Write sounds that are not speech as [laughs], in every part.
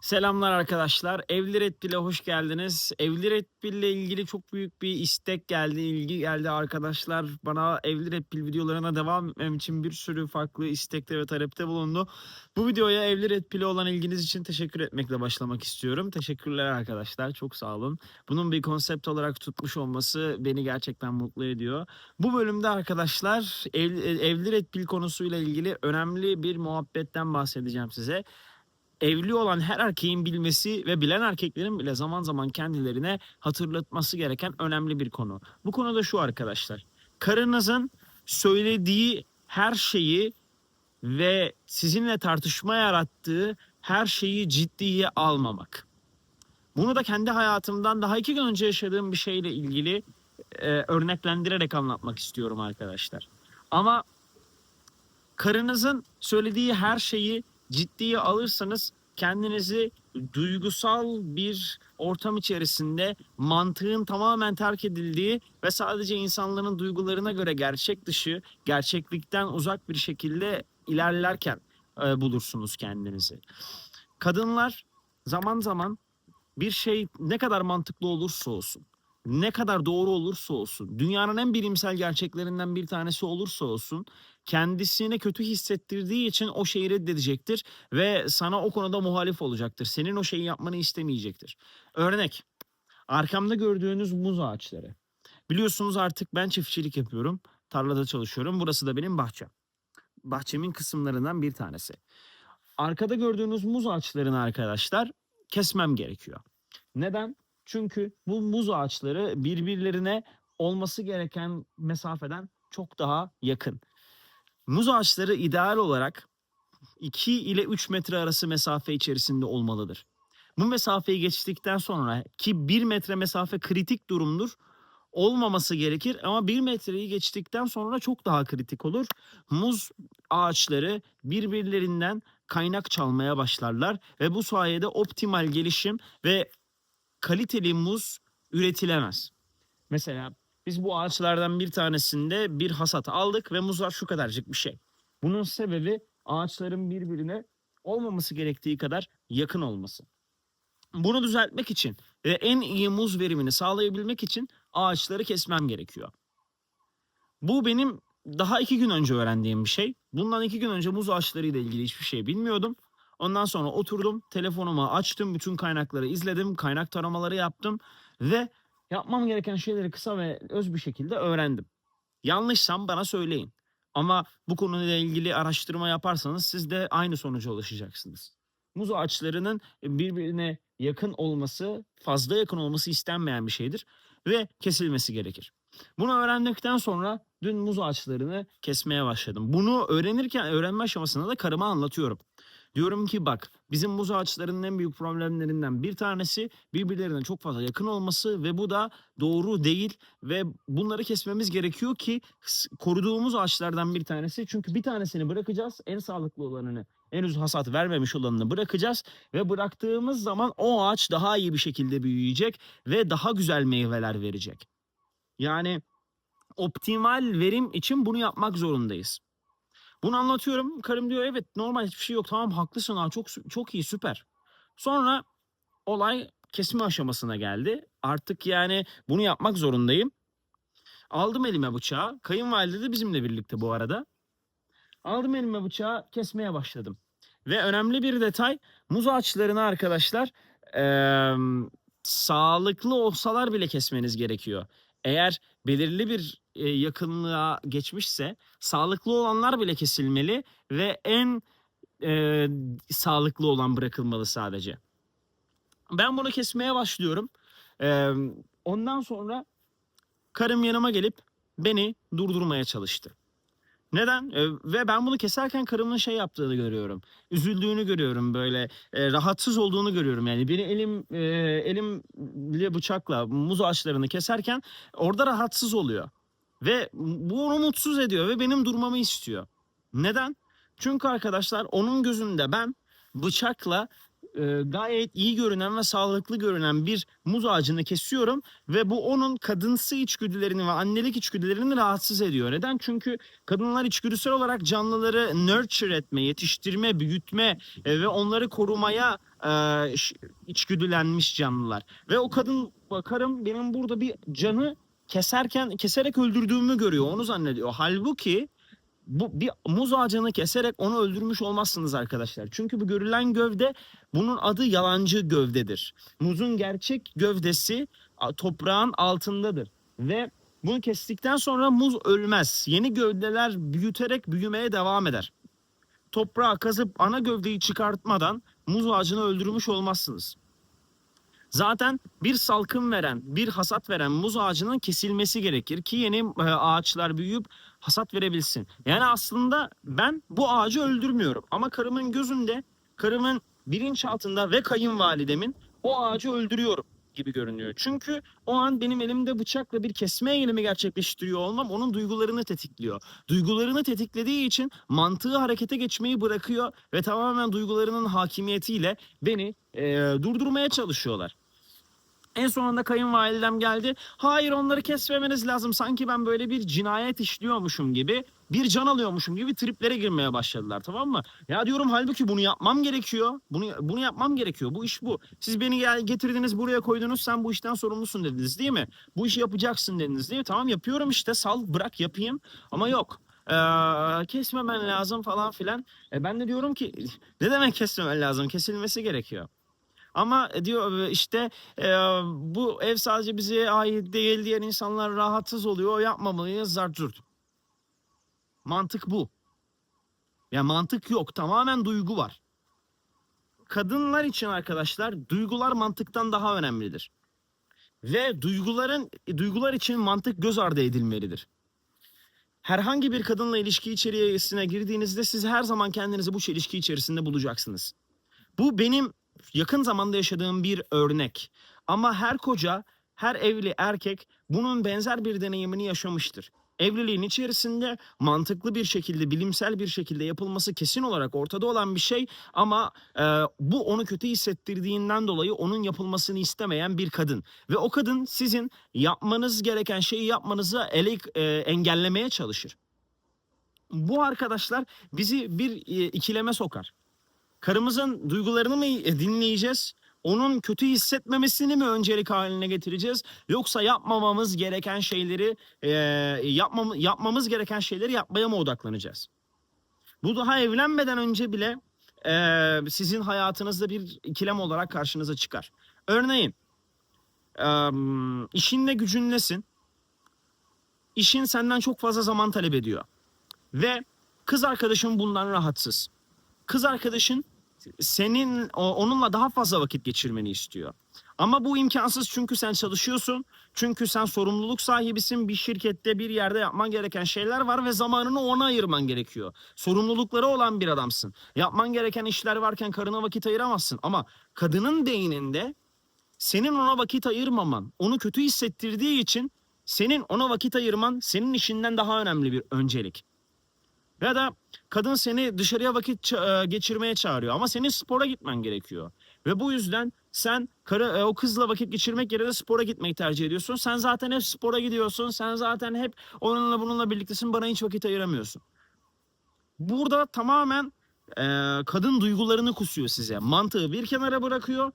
Selamlar arkadaşlar. Evli Red Pill'e hoş geldiniz. Evli Red Pill ile ilgili çok büyük bir istek geldi, ilgi geldi arkadaşlar. Bana Evli Red Pill videolarına devam etmem için bir sürü farklı istekte ve talepte bulundu. Bu videoya Evli Red Pill'e olan ilginiz için teşekkür etmekle başlamak istiyorum. Teşekkürler arkadaşlar. Çok sağ olun. Bunun bir konsept olarak tutmuş olması beni gerçekten mutlu ediyor. Bu bölümde arkadaşlar ev, Evli Red Pill konusuyla ilgili önemli bir muhabbetten bahsedeceğim size evli olan her erkeğin bilmesi ve bilen erkeklerin bile zaman zaman kendilerine hatırlatması gereken önemli bir konu. Bu konu da şu arkadaşlar. Karınızın söylediği her şeyi ve sizinle tartışma yarattığı her şeyi ciddiye almamak. Bunu da kendi hayatımdan daha iki gün önce yaşadığım bir şeyle ilgili e, örneklendirerek anlatmak istiyorum arkadaşlar. Ama karınızın söylediği her şeyi ciddiye alırsanız kendinizi duygusal bir ortam içerisinde mantığın tamamen terk edildiği ve sadece insanların duygularına göre gerçek dışı, gerçeklikten uzak bir şekilde ilerlerken e, bulursunuz kendinizi. Kadınlar zaman zaman bir şey ne kadar mantıklı olursa olsun, ne kadar doğru olursa olsun, dünyanın en bilimsel gerçeklerinden bir tanesi olursa olsun, kendisine kötü hissettirdiği için o şeyi reddedecektir ve sana o konuda muhalif olacaktır. Senin o şeyi yapmanı istemeyecektir. Örnek, arkamda gördüğünüz muz ağaçları. Biliyorsunuz artık ben çiftçilik yapıyorum, tarlada çalışıyorum. Burası da benim bahçem. Bahçemin kısımlarından bir tanesi. Arkada gördüğünüz muz ağaçlarını arkadaşlar kesmem gerekiyor. Neden? Çünkü bu muz ağaçları birbirlerine olması gereken mesafeden çok daha yakın. Muz ağaçları ideal olarak 2 ile 3 metre arası mesafe içerisinde olmalıdır. Bu mesafeyi geçtikten sonra ki 1 metre mesafe kritik durumdur olmaması gerekir ama 1 metreyi geçtikten sonra çok daha kritik olur. Muz ağaçları birbirlerinden kaynak çalmaya başlarlar ve bu sayede optimal gelişim ve kaliteli muz üretilemez. Mesela biz bu ağaçlardan bir tanesinde bir hasat aldık ve muzlar şu kadarcık bir şey. Bunun sebebi ağaçların birbirine olmaması gerektiği kadar yakın olması. Bunu düzeltmek için ve en iyi muz verimini sağlayabilmek için ağaçları kesmem gerekiyor. Bu benim daha iki gün önce öğrendiğim bir şey. Bundan iki gün önce muz ağaçları ile ilgili hiçbir şey bilmiyordum. Ondan sonra oturdum, telefonumu açtım, bütün kaynakları izledim, kaynak taramaları yaptım ve yapmam gereken şeyleri kısa ve öz bir şekilde öğrendim. Yanlışsam bana söyleyin. Ama bu konuyla ilgili araştırma yaparsanız siz de aynı sonuca ulaşacaksınız. Muz ağaçlarının birbirine yakın olması, fazla yakın olması istenmeyen bir şeydir ve kesilmesi gerekir. Bunu öğrendikten sonra dün muz ağaçlarını kesmeye başladım. Bunu öğrenirken öğrenme aşamasında da karıma anlatıyorum. Diyorum ki bak bizim muz ağaçlarının en büyük problemlerinden bir tanesi birbirlerine çok fazla yakın olması ve bu da doğru değil ve bunları kesmemiz gerekiyor ki koruduğumuz ağaçlardan bir tanesi. Çünkü bir tanesini bırakacağız en sağlıklı olanını henüz hasat vermemiş olanını bırakacağız ve bıraktığımız zaman o ağaç daha iyi bir şekilde büyüyecek ve daha güzel meyveler verecek. Yani optimal verim için bunu yapmak zorundayız. Bunu anlatıyorum. Karım diyor evet normal hiçbir şey yok. Tamam haklısın ha çok çok iyi süper. Sonra olay kesme aşamasına geldi. Artık yani bunu yapmak zorundayım. Aldım elime bıçağı. Kayınvalide de bizimle birlikte bu arada. Aldım elime bıçağı kesmeye başladım. Ve önemli bir detay muz ağaçlarını arkadaşlar eee, sağlıklı olsalar bile kesmeniz gerekiyor. Eğer belirli bir e, yakınlığa geçmişse sağlıklı olanlar bile kesilmeli ve en e, sağlıklı olan bırakılmalı sadece. Ben bunu kesmeye başlıyorum. E, ondan sonra karım yanıma gelip beni durdurmaya çalıştı. Neden? E, ve ben bunu keserken karımın şey yaptığını görüyorum. Üzüldüğünü görüyorum böyle. e, rahatsız olduğunu görüyorum. Yani beni elim e, elimle bıçakla muz ağaçlarını keserken orada rahatsız oluyor. Ve bu onu mutsuz ediyor ve benim durmamı istiyor. Neden? Çünkü arkadaşlar onun gözünde ben bıçakla gayet iyi görünen ve sağlıklı görünen bir muz ağacını kesiyorum ve bu onun kadınsı içgüdülerini ve annelik içgüdülerini rahatsız ediyor. Neden? Çünkü kadınlar içgüdüsel olarak canlıları nurture etme, yetiştirme, büyütme e, ve onları korumaya e, içgüdülenmiş canlılar. Ve o kadın bakarım benim burada bir canı keserken keserek öldürdüğümü görüyor. Onu zannediyor. Halbuki bu bir muz ağacını keserek onu öldürmüş olmazsınız arkadaşlar. Çünkü bu görülen gövde bunun adı yalancı gövdedir. Muzun gerçek gövdesi toprağın altındadır ve bunu kestikten sonra muz ölmez. Yeni gövdeler büyüterek büyümeye devam eder. Toprağa kazıp ana gövdeyi çıkartmadan muz ağacını öldürmüş olmazsınız. Zaten bir salkım veren, bir hasat veren muz ağacının kesilmesi gerekir ki yeni e, ağaçlar büyüyüp hasat verebilsin. Yani aslında ben bu ağacı öldürmüyorum ama karımın gözünde, karımın bilinçaltında ve kayınvalidemin o ağacı öldürüyorum gibi görünüyor. Çünkü o an benim elimde bıçakla bir kesme eylemi gerçekleştiriyor olmam onun duygularını tetikliyor. Duygularını tetiklediği için mantığı harekete geçmeyi bırakıyor ve tamamen duygularının hakimiyetiyle beni e, durdurmaya çalışıyorlar. En sonunda kayınvalidem geldi. Hayır onları kesmemeniz lazım. Sanki ben böyle bir cinayet işliyormuşum gibi, bir can alıyormuşum gibi triplere girmeye başladılar tamam mı? Ya diyorum halbuki bunu yapmam gerekiyor. Bunu bunu yapmam gerekiyor. Bu iş bu. Siz beni gel getirdiniz buraya koydunuz. Sen bu işten sorumlusun dediniz değil mi? Bu işi yapacaksın dediniz değil mi? Tamam yapıyorum işte. Sal bırak yapayım. Ama yok. Ee, kesmemen lazım falan filan. E ben de diyorum ki ne demek kesmemen lazım? Kesilmesi gerekiyor. Ama diyor işte e, bu ev sadece bize ait değil diyen insanlar rahatsız oluyor. Yapmamalıyız zart zurt. Mantık bu. Ya mantık yok. Tamamen duygu var. Kadınlar için arkadaşlar duygular mantıktan daha önemlidir. Ve duyguların duygular için mantık göz ardı edilmelidir. Herhangi bir kadınla ilişki içerisine girdiğinizde siz her zaman kendinizi bu çelişki içerisinde bulacaksınız. Bu benim yakın zamanda yaşadığım bir örnek. Ama her koca, her evli erkek bunun benzer bir deneyimini yaşamıştır. Evliliğin içerisinde mantıklı bir şekilde, bilimsel bir şekilde yapılması kesin olarak ortada olan bir şey ama e, bu onu kötü hissettirdiğinden dolayı onun yapılmasını istemeyen bir kadın ve o kadın sizin yapmanız gereken şeyi yapmanızı ele e, engellemeye çalışır. Bu arkadaşlar bizi bir e, ikileme sokar. Karımızın duygularını mı e, dinleyeceğiz? Onun kötü hissetmemesini mi öncelik haline getireceğiz? Yoksa yapmamamız gereken şeyleri e, yapmam, yapmamız gereken şeyleri yapmaya mı odaklanacağız? Bu daha evlenmeden önce bile e, sizin hayatınızda bir ikilem olarak karşınıza çıkar. Örneğin e, işinle gücünlesin. İşin senden çok fazla zaman talep ediyor. Ve kız arkadaşın bundan rahatsız kız arkadaşın senin onunla daha fazla vakit geçirmeni istiyor. Ama bu imkansız çünkü sen çalışıyorsun. Çünkü sen sorumluluk sahibisin. Bir şirkette bir yerde yapman gereken şeyler var ve zamanını ona ayırman gerekiyor. Sorumlulukları olan bir adamsın. Yapman gereken işler varken karına vakit ayıramazsın. Ama kadının beyninde senin ona vakit ayırmaman, onu kötü hissettirdiği için senin ona vakit ayırman senin işinden daha önemli bir öncelik. Ya da kadın seni dışarıya vakit e, geçirmeye çağırıyor ama senin spora gitmen gerekiyor. Ve bu yüzden sen karı, e, o kızla vakit geçirmek yerine spora gitmeyi tercih ediyorsun. Sen zaten hep spora gidiyorsun. Sen zaten hep onunla bununla birliktesin. Bana hiç vakit ayıramıyorsun. Burada tamamen e, kadın duygularını kusuyor size. Mantığı bir kenara bırakıyor.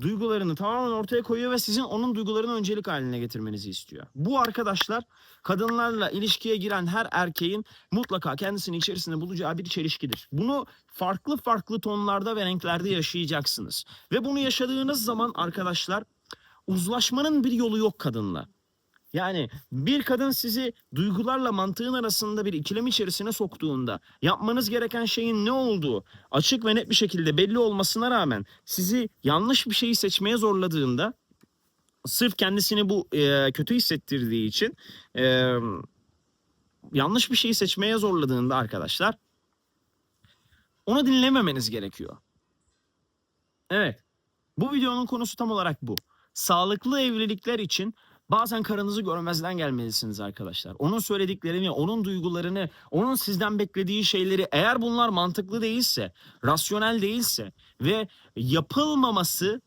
Duygularını tamamen ortaya koyuyor ve sizin onun duygularını öncelik haline getirmenizi istiyor. Bu arkadaşlar kadınlarla ilişkiye giren her erkeğin mutlaka kendisini içerisinde bulacağı bir çelişkidir. Bunu farklı farklı tonlarda ve renklerde yaşayacaksınız. Ve bunu yaşadığınız zaman arkadaşlar uzlaşmanın bir yolu yok kadınla. Yani bir kadın sizi duygularla mantığın arasında bir ikilem içerisine soktuğunda yapmanız gereken şeyin ne olduğu açık ve net bir şekilde belli olmasına rağmen sizi yanlış bir şeyi seçmeye zorladığında sırf kendisini bu e, kötü hissettirdiği için e, yanlış bir şeyi seçmeye zorladığında arkadaşlar onu dinlememeniz gerekiyor. Evet. Bu videonun konusu tam olarak bu. Sağlıklı evlilikler için Bazen karınızı görmezden gelmelisiniz arkadaşlar. Onun söylediklerini, onun duygularını, onun sizden beklediği şeyleri eğer bunlar mantıklı değilse, rasyonel değilse ve yapılmaması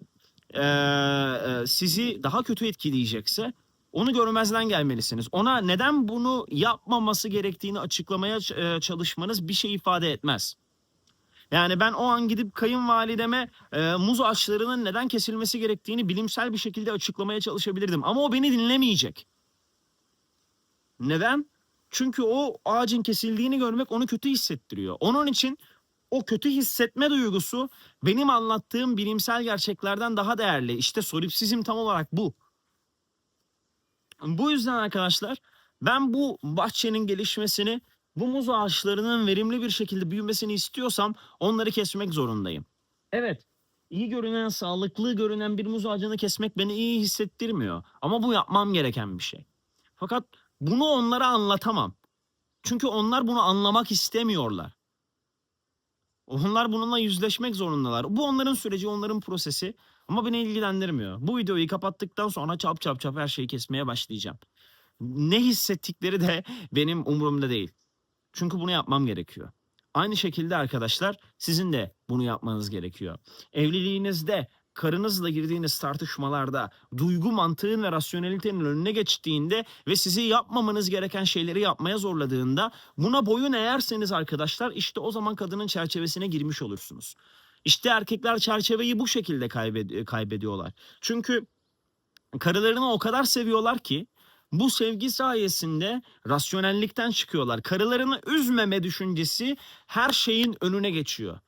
eee, sizi daha kötü etkileyecekse onu görmezden gelmelisiniz. Ona neden bunu yapmaması gerektiğini açıklamaya çalışmanız bir şey ifade etmez. Yani ben o an gidip kayınvalideme e, muz ağaçlarının neden kesilmesi gerektiğini bilimsel bir şekilde açıklamaya çalışabilirdim. Ama o beni dinlemeyecek. Neden? Çünkü o ağacın kesildiğini görmek onu kötü hissettiriyor. Onun için o kötü hissetme duygusu benim anlattığım bilimsel gerçeklerden daha değerli. İşte solipsizm tam olarak bu. Bu yüzden arkadaşlar ben bu bahçenin gelişmesini, bu muz ağaçlarının verimli bir şekilde büyümesini istiyorsam onları kesmek zorundayım. Evet, iyi görünen, sağlıklı görünen bir muz ağacını kesmek beni iyi hissettirmiyor. Ama bu yapmam gereken bir şey. Fakat bunu onlara anlatamam. Çünkü onlar bunu anlamak istemiyorlar. Onlar bununla yüzleşmek zorundalar. Bu onların süreci, onların prosesi. Ama beni ilgilendirmiyor. Bu videoyu kapattıktan sonra çap çap çap her şeyi kesmeye başlayacağım. Ne hissettikleri de [laughs] benim umurumda değil. Çünkü bunu yapmam gerekiyor. Aynı şekilde arkadaşlar sizin de bunu yapmanız gerekiyor. Evliliğinizde karınızla girdiğiniz tartışmalarda duygu mantığın ve rasyonelitenin önüne geçtiğinde ve sizi yapmamanız gereken şeyleri yapmaya zorladığında buna boyun eğerseniz arkadaşlar işte o zaman kadının çerçevesine girmiş olursunuz. İşte erkekler çerçeveyi bu şekilde kaybed- kaybediyorlar. Çünkü karılarını o kadar seviyorlar ki bu sevgi sayesinde rasyonellikten çıkıyorlar. Karılarını üzmeme düşüncesi her şeyin önüne geçiyor.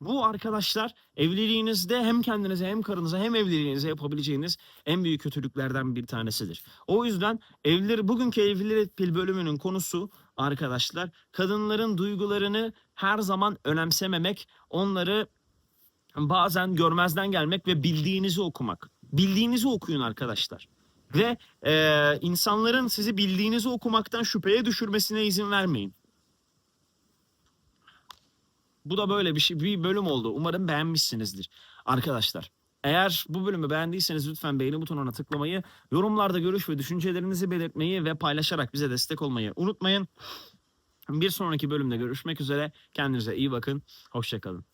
Bu arkadaşlar evliliğinizde hem kendinize hem karınıza hem evliliğinize yapabileceğiniz en büyük kötülüklerden bir tanesidir. O yüzden evlileri bugünkü evlilik pil bölümünün konusu arkadaşlar kadınların duygularını her zaman önemsememek, onları bazen görmezden gelmek ve bildiğinizi okumak. Bildiğinizi okuyun arkadaşlar. Ve eee, insanların sizi bildiğinizi okumaktan şüpheye düşürmesine izin vermeyin. Bu da böyle bir şey, bir bölüm oldu. Umarım beğenmişsinizdir arkadaşlar. Eğer bu bölümü beğendiyseniz lütfen beğeni butonuna tıklamayı, yorumlarda görüş ve düşüncelerinizi belirtmeyi ve paylaşarak bize destek olmayı unutmayın. Bir sonraki bölümde görüşmek üzere. Kendinize iyi bakın. Hoşçakalın.